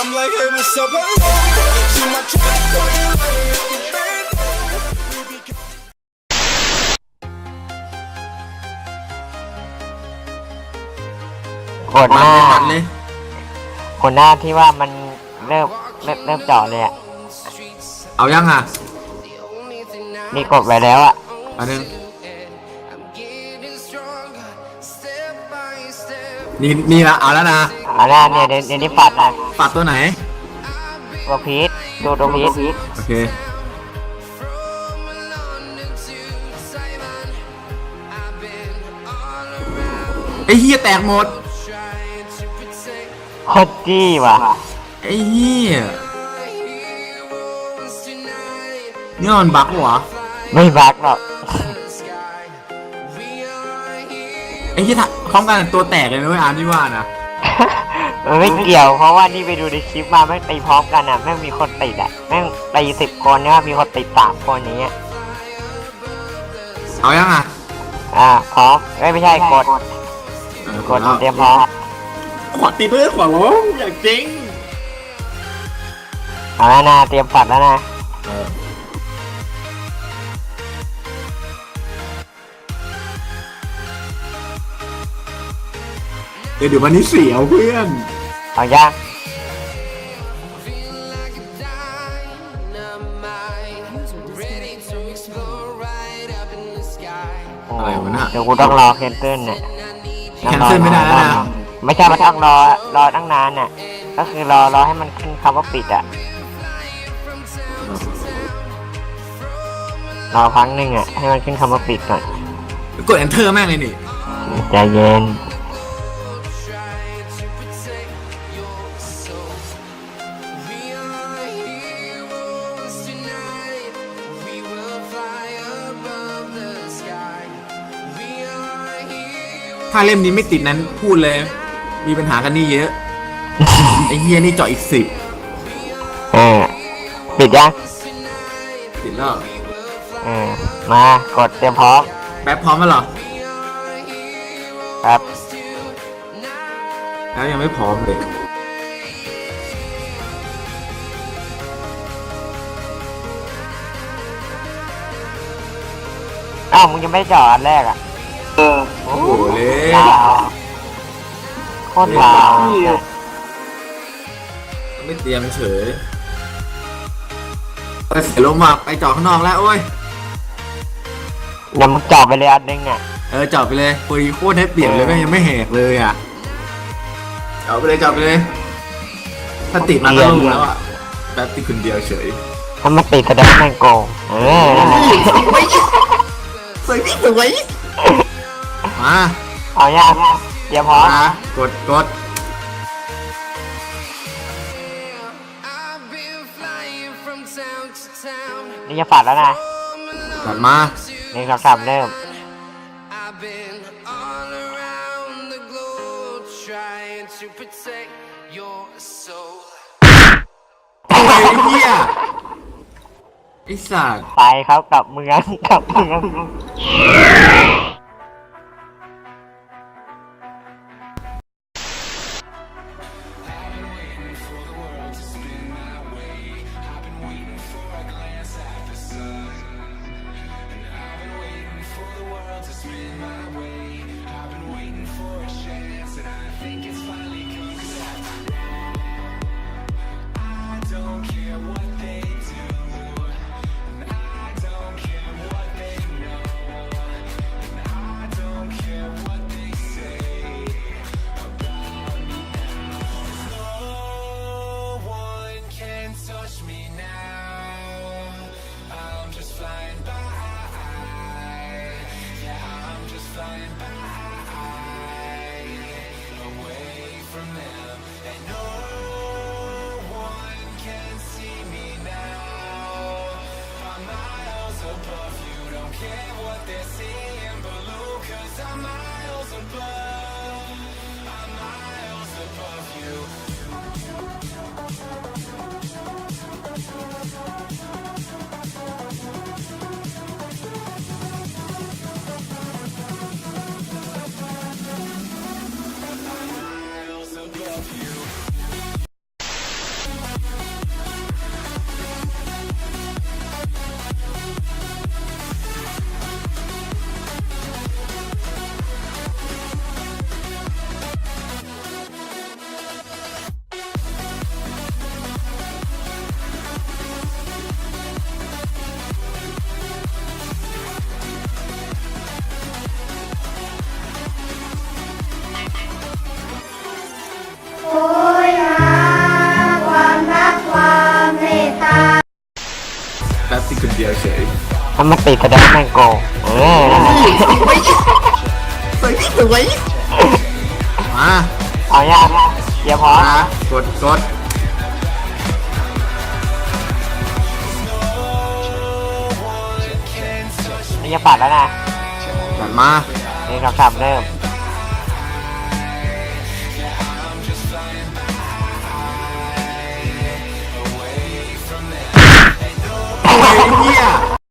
I'm like, hey, what's up? Hello. See my track, going like, baby. กดหน้าปัดเลยกดหน้าที่ว่ามันเริ่มเริ่มเริ่มเจาะเลยอะเอายังอะนี่กดไปแล้วอะอันนึงนี่นี่ละเอาแล้วนะ เอาหน้าเนี่ยเดี๋ยวเดี๋ยวนี้ปัดนะปัดตัวไหน ตัวพีทดูตัวพีทโอเค ไอ้เฮียแตกหมด โคตรจี้ว่ะไอ้เฮียนี่มันบั๊กเหรอไม่บักหรอกไอ้เฮียถ้าพร้อมกันตัวแตกเลยนะเว้ยอาร์มที่ว่านะ มันไม่เกี่ยวเพราะว่านี่ไปดูในคลิปมาแม่งตีพร้อมกันอะแม่งมีคนติดอะแม่งตีสิบคนเนี่ยมีคนติดสามคนอย่างเงี้ยเอายังอะอ่าพร้อมเอ้ยไม่ใช่กดเออกดแล้วเตรียมพร้อมขวดตีเพื่อนขวดร้องอย่างจริงเอาแล้วนะเตรียมปัดแล้วนะ เดี๋ยวเดี๋ยววันนี้เสียวเพื่อน เอาย่างอะไรวะน่ะ เดี๋ยวกูต้องรอเคนเซิลเนี่ยแคนเซิลไม่ได้แล้วนะไม่ใช่มันต้องรอรอตั้งนานน่ะ ก็คือรอรอให้มันขึ้นคำว่าปิดอะ รอครั้งหนึ่งอะให้มันขึ้นคำว่าปิดก่อน กด enter แม่งเลยนี่ใจเย็น ถ้าเล่มนี้ไม่ติดนั้นพูดเลย มีปัญหากันนี่เยอะ ไอ้เฮียนี่เจาะอีกสิบเออปิดยังติดแล้วเออมากดเตรียมพร้อมแป๊บพร้อมแล้วเหรอครับแล้วยังไม่พร้อมเลยอ้าวมึงยังไม่จอดอันแรกอะโอ้โโคตรลาวไม่เตรียมเฉยไปเสียลงมาไปเจาะข้างนอกแล้วโอ้ยเดี๋ยวมึงจอดไปเลยอันนึงอะ เออเจาะไปเลยปุยโคตรได้เปรียบเลยเออแม่งยังไม่แหกเลยอะเจาะไปเลยเจาะไปเลย ถ้าติดมาก็รู้แล้วอะแป๊บติดคนเดียวเฉยถ้ามันติดแสดงว่าแม่งโกงเออนั่นแหละสวยพี่สวยมาเอายัง เตรียมพร้อมมากดกดนี่จะฝัดแล้วนะกดมาหนึ่งสองสามเริ่ม I've been all around the globe trying to protect your soul. โอ้ยไอ้เฮียไอ้สัตว์ไปครับกลับเมืองกลับเมือง Bye. ถ้ามันติดแสดงแมงโกงเออนั่นแหลสวยสวยมาเอายากเดี๋ยวพอมากดกดนี่จะปัดแล้วนะจัดมาหนี่งสองสามเริ่มไอ้เหี้ย